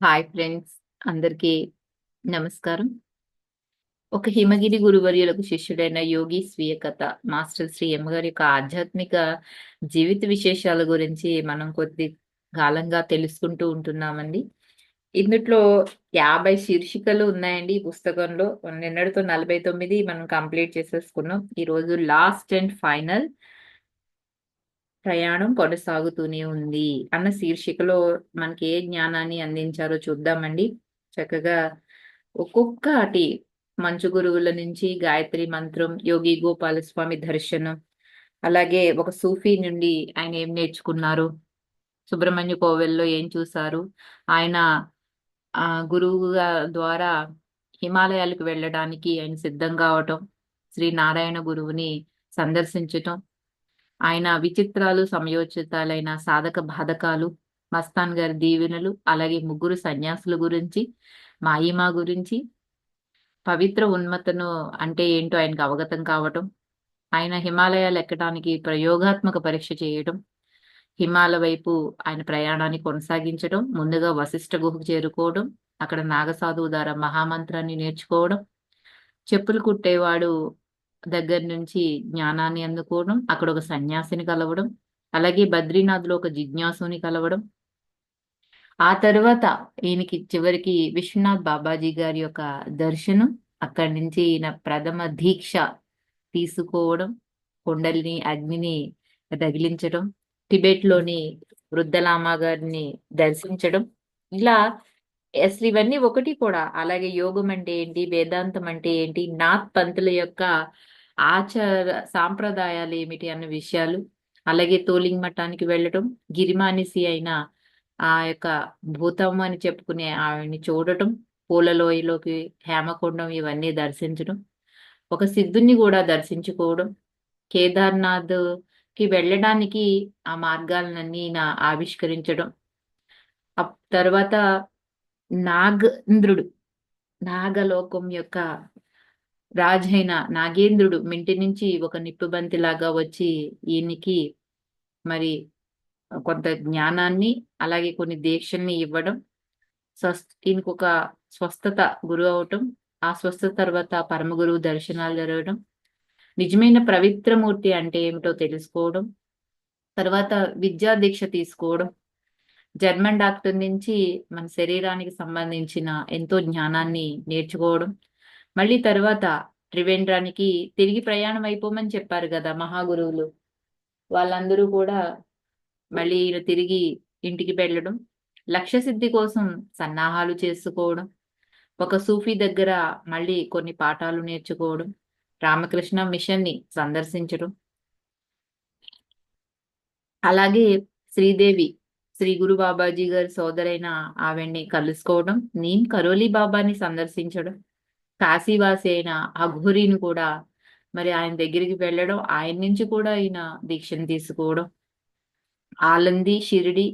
Hi friends అందరికీ నమస్కారం. ఒక హిమగిరి గురువర్యులకు శిష్యుడైన యోగి స్వీయ కథ మాస్టర్ శ్రీ ఎమ్మ గారి యొక్క ఆధ్యాత్మిక జీవిత విశేషాల గురించి మనం కొద్ది కాలంగా తెలుసుకుంటూ ఉంటున్నామండి. ఇందులో యాభై శీర్షికలు ఉన్నాయండి ఈ పుస్తకంలో. నిన్నటితో నలభై తొమ్మిది మనం కంప్లీట్ చేసేసుకున్నాం. ఈ రోజు లాస్ట్ అండ్ ఫైనల్ ప్రయాణం కొనసాగుతూనే ఉంది. అన్న శీర్షికలో మనకి ఏ జ్ఞానాన్ని అందించారో చూద్దామండి. చక్కగా ఒక్కొక్కటి మంచు గురువుల నుంచి గాయత్రి మంత్రం యోగి గోపాలస్వామి దర్శనం అలాగే ఒక సూఫీ నుండి ఆయన ఏం నేర్చుకున్నారు? సుబ్రహ్మణ్య కోవెల్లో ఏం చూశారు? ఆయన ఆ గురువు ద్వారా హిమాలయాలకు వెళ్ళడానికి ఆయన సిద్ధం కావటం శ్రీ నారాయణ గురువుని సందర్శించటం ఆయన విచిత్రాలు సమయోచితాలైన సాధక బాధకాలు మస్తాన్ గారి దీవెనలు అలాగే ముగ్గురు సన్యాసుల గురించి మాయిమా గురించి పవిత్ర ఉన్మతను అంటే ఏంటో ఆయనకు అవగతం కావటం ఆయన హిమాలయాలు ఎక్కడానికి ప్రయోగాత్మక పరీక్ష చేయటం హిమాల వైపు ఆయన ప్రయాణాన్ని కొనసాగించడం ముందుగా వశిష్ఠ గుహకు చేరుకోవడం అక్కడ నాగసాధువు ద్వారా మహామంత్రాన్ని నేర్చుకోవడం చెప్పులు కుట్టేవాడు దగ్గర నుంచి జ్ఞానాన్ని అందుకోవడం అక్కడ ఒక సన్యాసిని కలవడం అలాగే బద్రీనాథ్లో ఒక జిజ్ఞాసుని కలవడం. ఆ తర్వాత ఈయనకి చివరికి విశ్వనాథ్ బాబాజీ గారి యొక్క దర్శనం అక్కడి నుంచి ఈయన ప్రథమ దీక్ష తీసుకోవడం కొండల్ని అగ్నిని తగిలించడం టిబెట్లోని వృద్ధలామా గారిని దర్శించడం. ఇలా అసలు ఇవన్నీ ఒకటి కూడా. అలాగే యోగం అంటే ఏంటి వేదాంతం అంటే ఏంటి నాథ్ పంతుల యొక్క ఆచార సాంప్రదాయాలు ఏమిటి అన్న విషయాలు అలాగే తోలింగ్ మఠానికి వెళ్ళటం గిరిమానిసి అయిన ఆ యొక్క భూతం అని చెప్పుకునే ఆవిడని చూడటం పూలలోయలోకి హేమకొండం ఇవన్నీ దర్శించడం ఒక సిద్ధుని కూడా దర్శించుకోవడం కేదార్నాథ్కి వెళ్ళడానికి ఆ మార్గాలన్నీ నా ఆవిష్కరించడం తర్వాత నాగేంద్రుడు నాగలోకం యొక్క రాజైన నాగేంద్రుడు మింటి నుంచి ఒక నిప్పుబంతి లాగా వచ్చి ఈయనకి మరి కొంత జ్ఞానాన్ని అలాగే కొన్ని దీక్షల్ని ఇవ్వడం స్వస్ ఈయనకు ఒక స్వస్థత గురువు అవటం ఆ స్వస్థత తర్వాత పరమ గురువు దర్శనాలు జరగడం నిజమైన పవిత్రమూర్తి అంటే ఏమిటో తెలుసుకోవడం తర్వాత విద్యా దీక్ష తీసుకోవడం జర్మన్ డాక్టర్ నుంచి మన శరీరానికి సంబంధించిన ఎంతో జ్ఞానాన్ని నేర్చుకోవడం మళ్ళీ తర్వాత త్రివేంద్రానికి తిరిగి ప్రయాణం అయిపోమని చెప్పారు కదా మహాగురువులు. వాళ్ళందరూ కూడా మళ్ళీ తిరిగి ఇంటికి వెళ్ళడం లక్ష్య సిద్ధి కోసం సన్నాహాలు చేసుకోవడం ఒక సూఫీ దగ్గర మళ్ళీ కొన్ని పాఠాలు నేర్చుకోవడం రామకృష్ణ మిషన్ని సందర్శించడం. అలాగే శ్రీదేవి శ్రీ గురు బాబాజీ గారి సోదరైన ఆవిడ్ని కలుసుకోవడం నేను కరోలి బాబాని సందర్శించడం కాశీవాసి అయిన అఘోరిని కూడా మరి ఆయన దగ్గరికి వెళ్ళడం ఆయన నుంచి కూడా ఆయన దీక్షను తీసుకోవడం. ఆలంది షిరిడి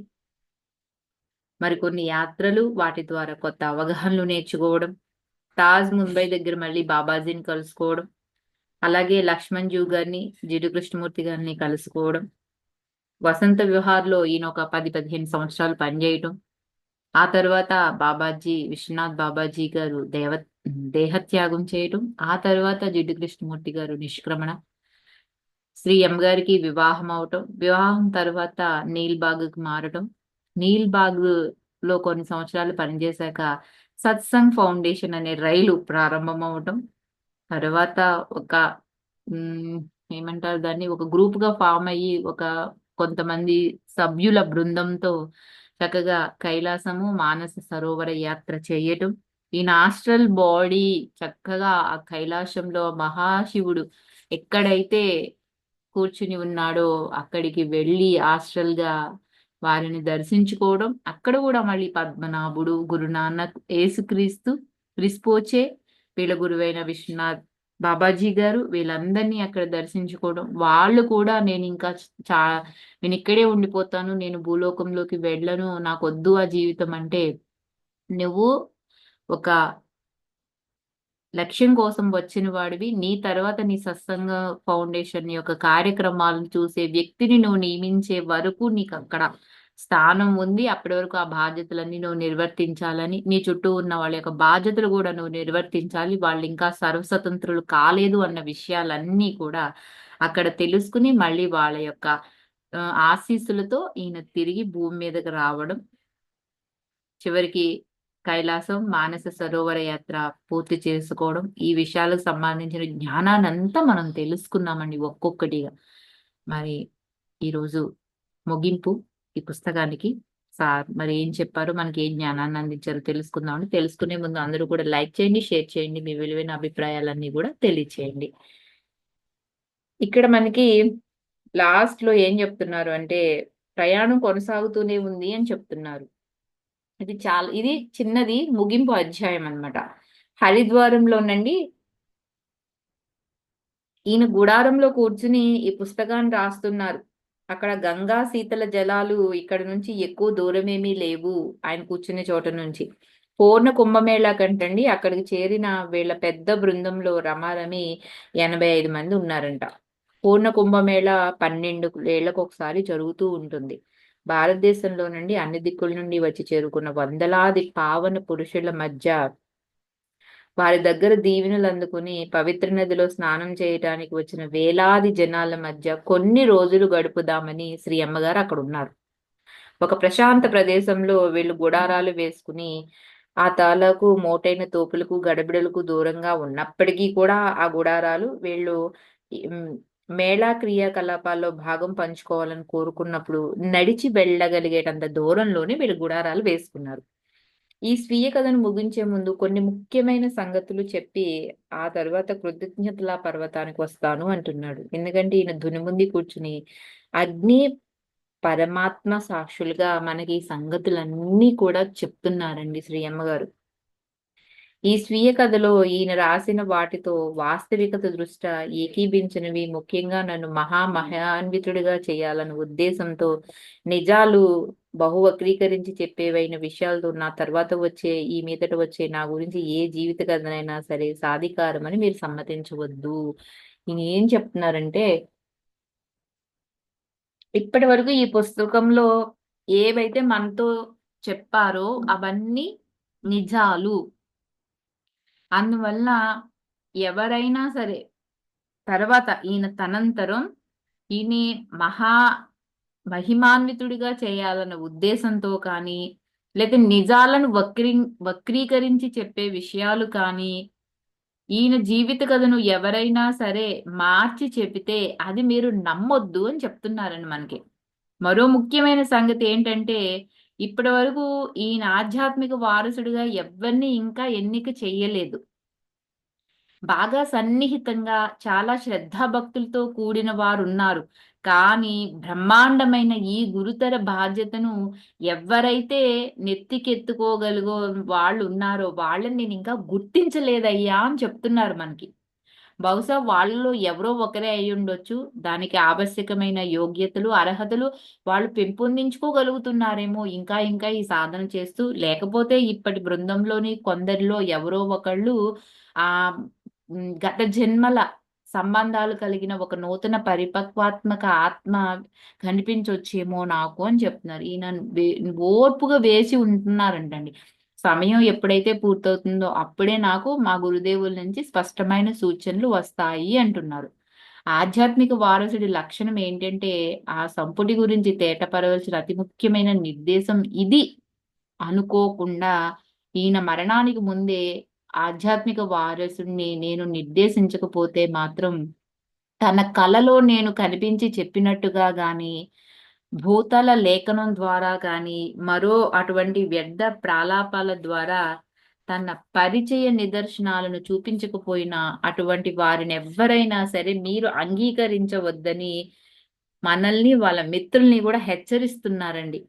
మరికొన్ని యాత్రలు వాటి ద్వారా కొత్త అవగాహనలు నేర్చుకోవడం. తాజ్ ముంబై దగ్గర మళ్ళీ బాబాజీని కలుసుకోవడం. అలాగే లక్ష్మణ్ జూ గారిని జిడు కృష్ణమూర్తి గారిని కలుసుకోవడం. వసంత విహార్లో ఈయన ఒక పది పదిహేను సంవత్సరాలు పనిచేయటం. ఆ తర్వాత బాబాజీ విశ్వనాథ్ బాబాజీ గారు దేవ దేహత్యాగం చేయటం ఆ తర్వాత జిడ్డు కృష్ణమూర్తి గారు నిష్క్రమణ శ్రీ ఎం గారికి వివాహం అవటం వివాహం తర్వాత నీల్ బాగ్కి మారటం. నీల్ బాగ్లో కొన్ని సంవత్సరాలు పనిచేశాక సత్సంగ్ ఫౌండేషన్ అనే రైలు ప్రారంభం అవటం తర్వాత ఒక ఏమంటారు దాన్ని ఒక గ్రూప్గా ఫామ్ అయ్యి ఒక కొంతమంది సభ్యుల బృందంతో చక్కగా కైలాసము మానస సరోవర యాత్ర చేయటం. ఈయన ఆస్ట్రల్ బాడీ చక్కగా ఆ కైలాసంలో మహాశివుడు ఎక్కడైతే కూర్చుని ఉన్నాడో అక్కడికి వెళ్ళి ఆస్ట్రల్గా వారిని దర్శించుకోవడం అక్కడ కూడా మళ్ళీ పద్మనాభుడు గురునానక్ ఏసుక్రీస్తు క్రిస్పోచే వీళ్ళ గురువైన విశ్వనాథ్ బాబాజీ గారు వీళ్ళందరినీ అక్కడ దర్శించుకోవడం. వాళ్ళు కూడా నేను ఇంకా చా నేను ఇక్కడే ఉండిపోతాను నేను భూలోకంలోకి వెళ్ళను నాకు వద్దు ఆ జీవితం అంటే నువ్వు ఒక లక్ష్యం కోసం వచ్చిన వాడివి. నీ తర్వాత నీ సత్సంగ ఫౌండేషన్ యొక్క కార్యక్రమాలను చూసే వ్యక్తిని నువ్వు నియమించే వరకు నీకు అక్కడ స్థానం ఉంది. అప్పటి వరకు ఆ బాధ్యతలన్నీ నువ్వు నిర్వర్తించాలని నీ చుట్టూ ఉన్న వాళ్ళ యొక్క బాధ్యతలు కూడా నువ్వు నిర్వర్తించాలి. వాళ్ళు ఇంకా సర్వస్వతంత్రులు కాలేదు అన్న విషయాలన్నీ కూడా అక్కడ తెలుసుకుని మళ్ళీ వాళ్ళ యొక్క ఆశీస్సులతో ఈయన తిరిగి భూమి మీదకి రావడం చివరికి కైలాసం మానస సరోవర యాత్ర పూర్తి చేసుకోవడం ఈ విషయాలకు సంబంధించిన జ్ఞానాన్ని అంతా మనం తెలుసుకున్నామండి ఒక్కొక్కటిగా. మరి ఈరోజు ముగింపు ఈ పుస్తకానికి. సార్ మరి ఏం చెప్పారు? మనకి ఏం జ్ఞానాన్ని అందించారు తెలుసుకుందామని తెలుసుకునే ముందు అందరూ కూడా లైక్ చేయండి షేర్ చేయండి మీ విలువైన అభిప్రాయాలన్నీ కూడా తెలియచేయండి. ఇక్కడ మనకి లాస్ట్లో ఏం చెప్తున్నారు అంటే ప్రయాణం కొనసాగుతూనే ఉంది అని చెప్తున్నారు. ఇది చాలా ఇది చిన్నది ముగింపు అధ్యాయం అనమాట హరిద్వారంలోనండి ఈయన గుడారంలో కూర్చుని ఈ పుస్తకాన్ని రాస్తున్నారు. అక్కడ గంగా శీతల జలాలు ఇక్కడ నుంచి ఎక్కువ దూరమేమీ లేవు ఆయన కూర్చునే చోట నుంచి. పూర్ణ కుంభమేళా కంటండి అక్కడికి చేరిన వీళ్ళ పెద్ద బృందంలో రమారమి ఎనభై ఐదు మంది ఉన్నారంట. పూర్ణ కుంభమేళ పన్నెండు ఏళ్ళకు ఒకసారి జరుగుతూ ఉంటుంది. భారతదేశంలో నుండి అన్ని దిక్కుల నుండి వచ్చి చేరుకున్న వందలాది పావన పురుషుల మధ్య వారి దగ్గర దీవెనలు అందుకుని పవిత్ర నదిలో స్నానం చేయటానికి వచ్చిన వేలాది జనాల మధ్య కొన్ని రోజులు గడుపుదామని శ్రీ అమ్మగారు అక్కడ ఉన్నారు. ఒక ప్రశాంత ప్రదేశంలో వీళ్ళు గుడారాలు వేసుకుని ఆ తాలకు మోటైన తోపులకు గడబిడలకు దూరంగా ఉన్నప్పటికీ కూడా ఆ గుడారాలు వీళ్ళు మేళా క్రియాకలాపాల్లో భాగం పంచుకోవాలని కోరుకున్నప్పుడు నడిచి వెళ్ళగలిగేటంత దూరంలోనే వీళ్ళు గుడారాలు వేసుకున్నారు. ఈ స్వీయ కథను ముగించే ముందు కొన్ని ముఖ్యమైన సంగతులు చెప్పి ఆ తర్వాత కృతజ్ఞతల పర్వతానికి వస్తాను అంటున్నాడు. ఎందుకంటే ఈయన ధునిముంది కూర్చుని అగ్ని పరమాత్మ సాక్షులుగా మనకి ఈ సంగతులన్నీ కూడా చెప్తున్నారండి శ్రీ అమ్మగారు. ఈ స్వీయ కథలో ఈయన రాసిన వాటితో వాస్తవికత దృష్ట్యా ఏకీభించినవి ముఖ్యంగా నన్ను మహా మహాన్వితుడిగా చేయాలన్న ఉద్దేశంతో నిజాలు బహు వక్రీకరించి చెప్పేవైన విషయాలతో నా తర్వాత వచ్చే ఈ మీదట వచ్చే నా గురించి ఏ జీవిత కథనైనా సరే సాధికారం అని మీరు సమ్మతించవద్దు. ఈయన ఏం చెప్తున్నారంటే ఇప్పటి వరకు ఈ పుస్తకంలో ఏవైతే మనతో చెప్పారో అవన్నీ నిజాలు. అందువల్ల ఎవరైనా సరే తర్వాత ఈయన తనంతరం ఈయన మహా మహిమాన్వితుడిగా చేయాలన్న ఉద్దేశంతో కానీ లేదా నిజాలను వక్రీ వక్రీకరించి చెప్పే విషయాలు కానీ ఈయన జీవిత కథను ఎవరైనా సరే మార్చి చెబితే అది మీరు నమ్మొద్దు అని చెప్తున్నారండి మనకి. మరో ముఖ్యమైన సంగతి ఏంటంటే ఇప్పటి వరకు ఈయన ఆధ్యాత్మిక వారసుడిగా ఎవరిని ఇంకా ఎన్నిక చెయ్యలేదు. బాగా సన్నిహితంగా చాలా శ్రద్ధాభక్తులతో కూడిన వారు ఉన్నారు కానీ బ్రహ్మాండమైన ఈ గురుతర బాధ్యతను ఎవరైతే నెత్తికెత్తుకోగలిగో వాళ్ళు ఉన్నారో వాళ్ళని నేను ఇంకా గుర్తించలేదయ్యా అని చెప్తున్నారు మనకి. బహుశా వాళ్ళలో ఎవరో ఒకరే అయి ఉండొచ్చు. దానికి ఆవశ్యకమైన యోగ్యతలు అర్హతలు వాళ్ళు పెంపొందించుకోగలుగుతున్నారేమో ఇంకా ఇంకా ఈ సాధన చేస్తూ. లేకపోతే ఇప్పటి బృందంలోని కొందరిలో ఎవరో ఒకళ్ళు ఆ గత జన్మల సంబంధాలు కలిగిన ఒక నూతన పరిపక్వాత్మక ఆత్మ కనిపించొచ్చేమో నాకు అని చెప్తున్నారు. ఈయన ఓర్పుగా వేసి ఉంటున్నారంటండి. సమయం ఎప్పుడైతే పూర్తవుతుందో అప్పుడే నాకు మా గురుదేవుల నుంచి స్పష్టమైన సూచనలు వస్తాయి అంటున్నారు. ఆధ్యాత్మిక వారసుడి లక్షణం ఏంటంటే ఆ సంపుటి గురించి తేటపరవలసిన అతి ముఖ్యమైన నిర్దేశం ఇది. అనుకోకుండా ఈయన మరణానికి ముందే ఆధ్యాత్మిక వారసుడిని నేను నిర్దేశించకపోతే మాత్రం తన కలలో నేను కనిపించి చెప్పినట్టుగా గాని భూతల లేఖనం ద్వారా కానీ మరో అటువంటి వ్యర్థ ప్రాలాపాల ద్వారా తన పరిచయ నిదర్శనాలను చూపించకపోయినా అటువంటి వారిని ఎవరైనా సరే మీరు అంగీకరించవద్దని మనల్ని వాళ్ళ మిత్రుల్ని కూడా హెచ్చరిస్తున్నారండి.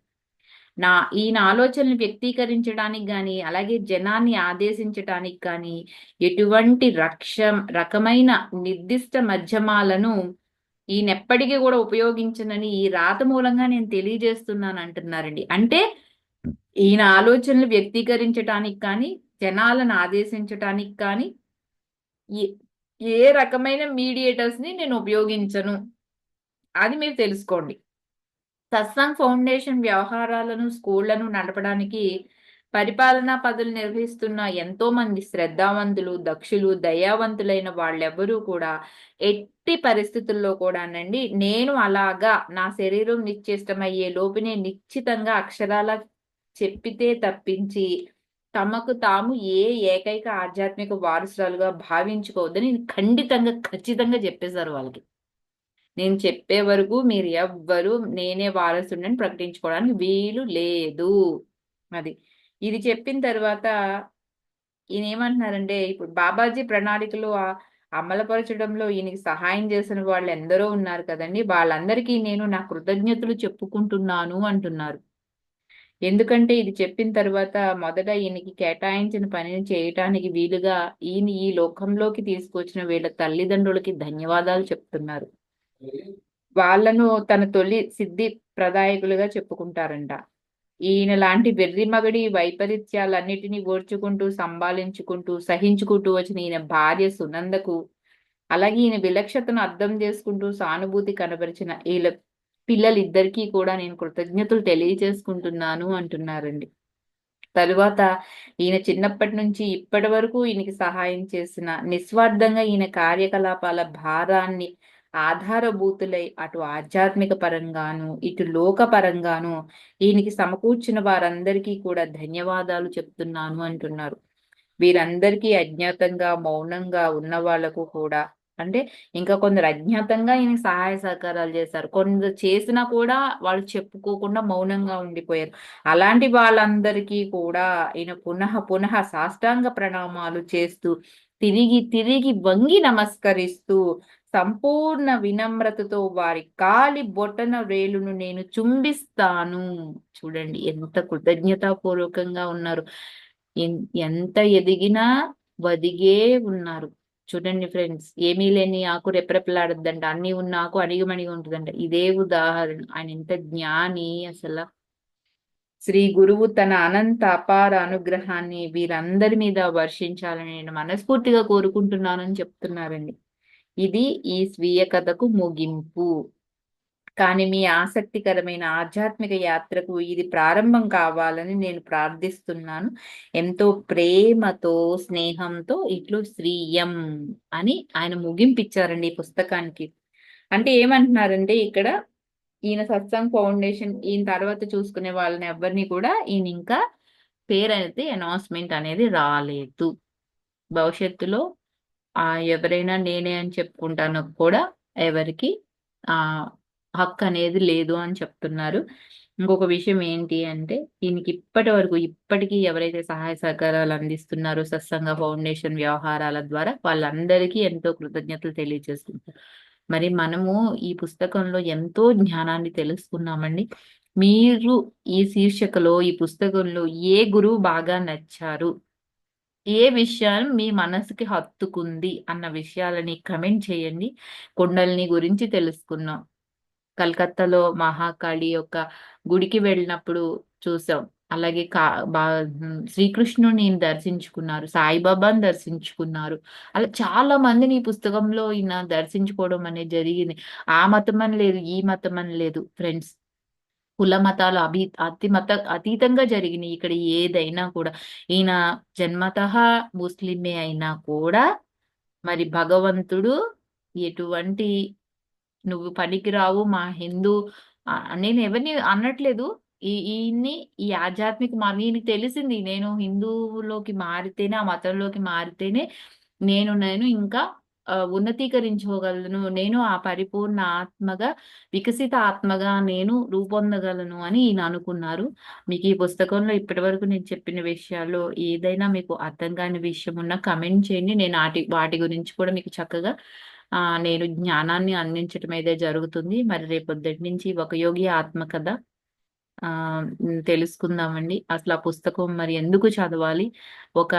నా ఈయన ఆలోచనలు వ్యక్తీకరించడానికి కానీ అలాగే జనాన్ని ఆదేశించడానికి కానీ ఎటువంటి రక్ష రకమైన నిర్దిష్ట మధ్యమాలను ఈయన ఎప్పటికీ కూడా ఉపయోగించనని ఈ రాత మూలంగా నేను తెలియజేస్తున్నాను అంటున్నారండి. అంటే ఈయన ఆలోచనలు వ్యక్తీకరించడానికి కానీ జనాలను ఆదేశించటానికి కానీ ఏ రకమైన మీడియేటర్స్ని నేను ఉపయోగించను. అది మీరు తెలుసుకోండి. సత్సంగ్ ఫౌండేషన్ వ్యవహారాలను స్కూళ్ళను నడపడానికి పరిపాలనా పదవులు నిర్వహిస్తున్న ఎంతో మంది శ్రద్ధావంతులు దక్షులు దయావంతులైన వాళ్ళెవరూ కూడా ఎట్టి పరిస్థితుల్లో కూడానండి నేను అలాగా నా శరీరం నిశ్చేష్టమయ్యే లోపునే నిశ్చితంగా అక్షరాల చెప్పితే తప్పించి తమకు తాము ఏ ఏకైక ఆధ్యాత్మిక వారసురాలుగా భావించుకోవద్దని ఖండితంగా ఖచ్చితంగా చెప్పేశారు వాళ్ళకి. నేను చెప్పే వరకు మీరు ఎవ్వరు నేనే వారసుడని ప్రకటించుకోవడానికి వీలు లేదు. అది ఇది చెప్పిన తర్వాత ఈయన ఏమంటున్నారంటే ఇప్పుడు బాబాజీ ప్రణాళికలు అమలుపరచడంలో ఈయనకి సహాయం చేసిన వాళ్ళు ఎందరో ఉన్నారు కదండి. వాళ్ళందరికీ నేను నా కృతజ్ఞతలు చెప్పుకుంటున్నాను అంటున్నారు. ఎందుకంటే ఇది చెప్పిన తర్వాత మొదట ఈయనకి కేటాయించిన పనిని చేయటానికి వీలుగా ఈయన ఈ లోకంలోకి తీసుకొచ్చిన వీళ్ళ తల్లిదండ్రులకి ధన్యవాదాలు చెప్తున్నారు. వాళ్ళను తన తొలి సిద్ధి ప్రదాయకులుగా చెప్పుకుంటారంట. ఈయన లాంటి వెర్రి మగడి వైపరీత్యాలన్నిటినీ ఓర్చుకుంటూ సంభాలించుకుంటూ సహించుకుంటూ వచ్చిన ఈయన భార్య సునందకు అలాగే ఈయన విలక్షతను అర్థం చేసుకుంటూ సానుభూతి కనబరిచిన వీళ్ళ పిల్లలిద్దరికీ కూడా నేను కృతజ్ఞతలు తెలియజేసుకుంటున్నాను అంటున్నారండి. తరువాత ఈయన చిన్నప్పటి నుంచి ఇప్పటి వరకు ఈయనకి సహాయం చేసిన నిస్వార్థంగా ఈయన కార్యకలాపాల భారాన్ని ఆధారభూతులై అటు ఆధ్యాత్మిక పరంగాను ఇటు లోక పరంగాను ఈయనకి సమకూర్చిన వారందరికీ కూడా ధన్యవాదాలు చెప్తున్నాను అంటున్నారు. వీరందరికీ అజ్ఞాతంగా మౌనంగా ఉన్న వాళ్ళకు కూడా అంటే ఇంకా కొందరు అజ్ఞాతంగా ఈయన సహాయ సహకారాలు చేశారు. కొందరు చేసినా కూడా వాళ్ళు చెప్పుకోకుండా మౌనంగా ఉండిపోయారు. అలాంటి వాళ్ళందరికీ కూడా ఈయన పునః పునః సాష్టాంగ ప్రణామాలు చేస్తూ తిరిగి తిరిగి వంగి నమస్కరిస్తూ సంపూర్ణ వినమ్రతతో వారి కాలి బొట్టన వేలును నేను చుంబిస్తాను. చూడండి ఎంత కృతజ్ఞతాపూర్వకంగా ఉన్నారు. ఎంత ఎదిగినా వదిగే ఉన్నారు. చూడండి ఫ్రెండ్స్ ఏమీ లేని ఆకు రెప్రెప్పలాడద్దంట అన్ని ఉన్న ఆకు అణిగిమణిగి ఉంటుందంట. ఇదే ఉదాహరణ. ఆయన ఎంత జ్ఞాని అసలు. శ్రీ గురువు తన అనంత అపార అనుగ్రహాన్ని వీరందరి మీద వర్షించాలని నేను మనస్ఫూర్తిగా కోరుకుంటున్నానని చెప్తున్నారండి. ఇది ఈ స్వీయ కథకు ముగింపు. కానీ మీ ఆసక్తికరమైన ఆధ్యాత్మిక యాత్రకు ఇది ప్రారంభం కావాలని నేను ప్రార్థిస్తున్నాను. ఎంతో ప్రేమతో స్నేహంతో ఇట్లు స్వీయం అని ఆయన ముగింపిచ్చారండి ఈ పుస్తకానికి. అంటే ఏమంటున్నారంటే ఇక్కడ ఈయన సత్సంగ్ ఫౌండేషన్ ఈయన తర్వాత చూసుకునే వాళ్ళని ఎవరిని కూడా ఈయన ఇంకా పేరు అనేది అనౌన్స్మెంట్ అనేది రాలేదు. భవిష్యత్తులో ఆ ఎవరైనా నేనే అని చెప్పుకుంటాను కూడా ఎవరికి ఆ హక్కు అనేది లేదు అని చెప్తున్నారు. ఇంకొక విషయం ఏంటి అంటే దీనికి ఇప్పటి వరకు ఇప్పటికీ ఎవరైతే సహాయ సహకారాలు అందిస్తున్నారో సత్సంగ ఫౌండేషన్ వ్యవహారాల ద్వారా వాళ్ళందరికీ ఎంతో కృతజ్ఞతలు తెలియజేస్తున్నారు మరి మనము ఈ పుస్తకంలో ఎంతో జ్ఞానాన్ని తెలుసుకున్నామండి. మీరు ఈ శీర్షికలో ఈ పుస్తకంలో ఏ గురువు బాగా నచ్చారు? ఏ విషయం మీ మనసుకి హత్తుకుంది అన్న విషయాలని కమెంట్ చేయండి. కొండల్ని గురించి తెలుసుకున్నాం. కలకత్తాలో మహాకాళి యొక్క గుడికి వెళ్ళినప్పుడు చూసాం. అలాగే కా బా శ్రీకృష్ణుని దర్శించుకున్నారు. సాయిబాబాను దర్శించుకున్నారు. అలా చాలా మందిని ఈ పుస్తకంలో ఈయన దర్శించుకోవడం అనేది జరిగింది. ఆ మతం అని లేదు ఈ మతం అని లేదు ఫ్రెండ్స్ కుల మతాలు అభి అతి మత అతీతంగా జరిగినాయి. ఇక్కడ ఏదైనా కూడా ఈయన జన్మత ముస్లిమే అయినా కూడా మరి భగవంతుడు ఎటువంటి నువ్వు పనికిరావు మా హిందూ నేను ఎవరిని అనట్లేదు. ఈ ఈయన్ని ఈ ఆధ్యాత్మిక ఈయనకి తెలిసింది నేను హిందువులోకి మారితేనే ఆ మతంలోకి మారితేనే నేను నేను ఇంకా ఉన్నతీకరించుకోగలను నేను ఆ పరిపూర్ణ ఆత్మగా వికసిత ఆత్మగా నేను రూపొందగలను అని ఈయన అనుకున్నారు. మీకు ఈ పుస్తకంలో ఇప్పటి వరకు నేను చెప్పిన విషయాల్లో ఏదైనా మీకు అర్థం కాని విషయం ఉన్నా కమెంట్ చేయండి. నేను వాటి వాటి గురించి కూడా మీకు చక్కగా ఆ నేను జ్ఞానాన్ని అందించడం అయితే జరుగుతుంది. మరి రేపొద్దటి నుంచి ఒక యోగి ఆత్మకథ ఆ తెలుసుకుందామండి. అసలు ఆ పుస్తకం మరి ఎందుకు చదవాలి? ఒక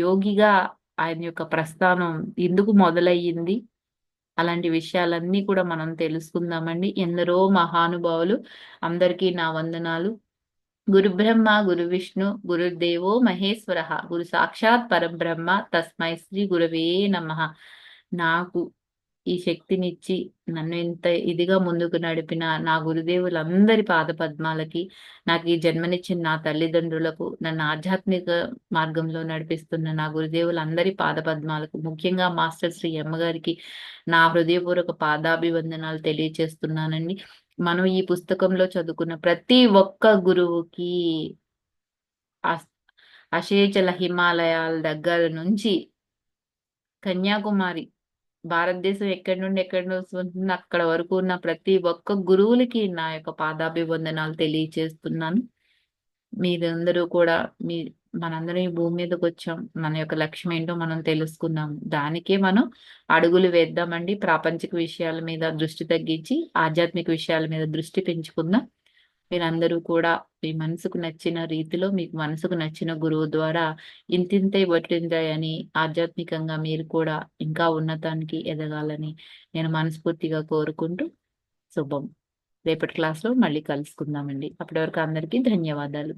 యోగిగా ఆయన యొక్క ప్రస్థానం ఎందుకు మొదలయ్యింది? అలాంటి విషయాలన్నీ కూడా మనం తెలుసుకుందామండి. ఎందరో మహానుభావులు అందరికీ నా వందనాలు. గురు బ్రహ్మ గురు విష్ణు గురుదేవో మహేశ్వర. గురు సాక్షాత్ పరబ్రహ్మ. తస్మై శ్రీ గురవే నమ. నాకు ఈ శక్తినిచ్చి నన్ను ఇంత ఇదిగా ముందుకు నడిపిన నా గురుదేవులందరి పాద పద్మాలకి నాకు ఈ జన్మనిచ్చిన నా తల్లిదండ్రులకు నన్ను ఆధ్యాత్మిక మార్గంలో నడిపిస్తున్న నా గురుదేవులందరి పాద పద్మాలకు ముఖ్యంగా మాస్టర్ శ్రీ అమ్మగారికి నా హృదయపూర్వక పాదాభివందనాలు తెలియచేస్తున్నానండి. మనం ఈ పుస్తకంలో చదువుకున్న ప్రతి ఒక్క గురువుకి అశేచల హిమాలయాల దగ్గర నుంచి కన్యాకుమారి భారతదేశం ఎక్కడి నుండి ఎక్కడి నుండి అక్కడ వరకు ఉన్న ప్రతి ఒక్క గురువులకి నా యొక్క పాదాభివందనాలు తెలియచేస్తున్నాను. మీరందరూ కూడా మీ మనందరం ఈ భూమి మీదకి వచ్చాం. మన యొక్క లక్ష్యం ఏంటో మనం తెలుసుకుందాం దానికే మనం అడుగులు వేద్దామండి. ప్రాపంచిక విషయాల మీద దృష్టి తగ్గించి ఆధ్యాత్మిక విషయాల మీద దృష్టి పెంచుకుందాం. మీరందరూ కూడా మీ మనసుకు నచ్చిన రీతిలో మీకు మనసుకు నచ్చిన గురువు ద్వారా ఇంతింతై అని ఆధ్యాత్మికంగా మీరు కూడా ఇంకా ఉన్నతానికి ఎదగాలని నేను మనస్ఫూర్తిగా కోరుకుంటూ శుభం. రేపటి క్లాస్లో మళ్ళీ కలుసుకుందామండి. అప్పటి వరకు అందరికీ ధన్యవాదాలు.